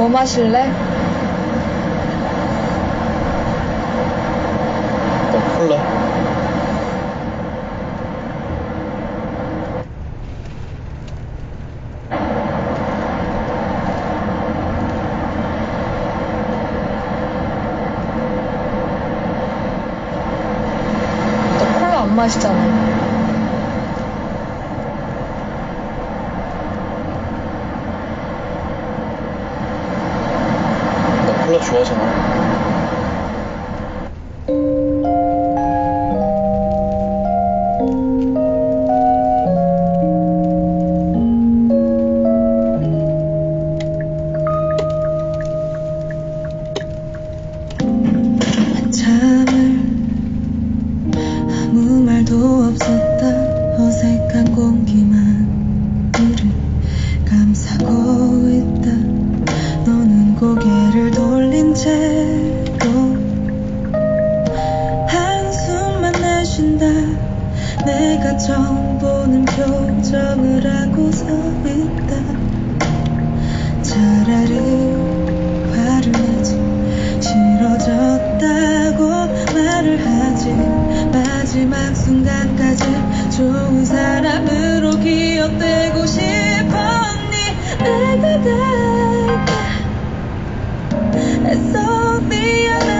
뭐 마실래? 나 콜라. 너 콜라 안 마시잖아. 좋아하잖아. 한참을 아무 말도 없었던 어색한 공기 처음 보는 표정을 하고 서 있다. 차라리 화를 내지. 싫어졌다고 말을 하지. 마지막 순간까지 좋은 사람으로 기억되고 싶었니? 내가 갈게 애써 미안한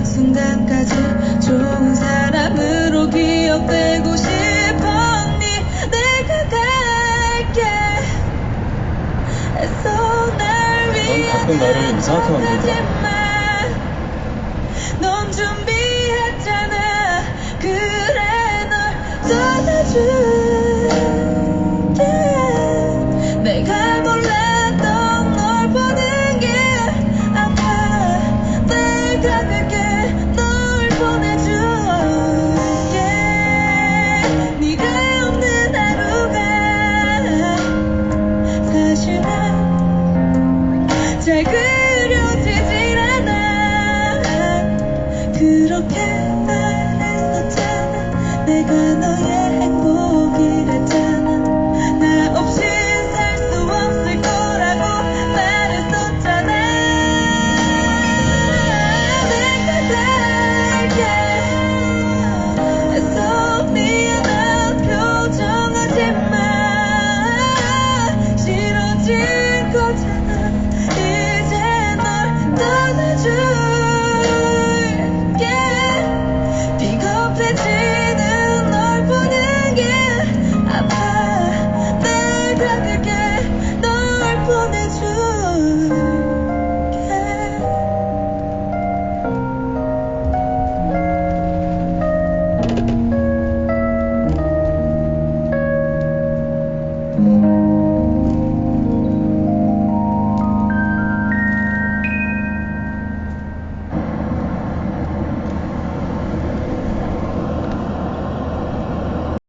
마지막 순간까지 좋은 사람으로 기억되고 싶었니? 내가 갈게. 애써 날 위해 가끔 나를 이상하게 만든다. 넌 준비했잖아. 그래 널 떠나줄 그렇게 말했었잖아 내가 너의 행복이랬잖아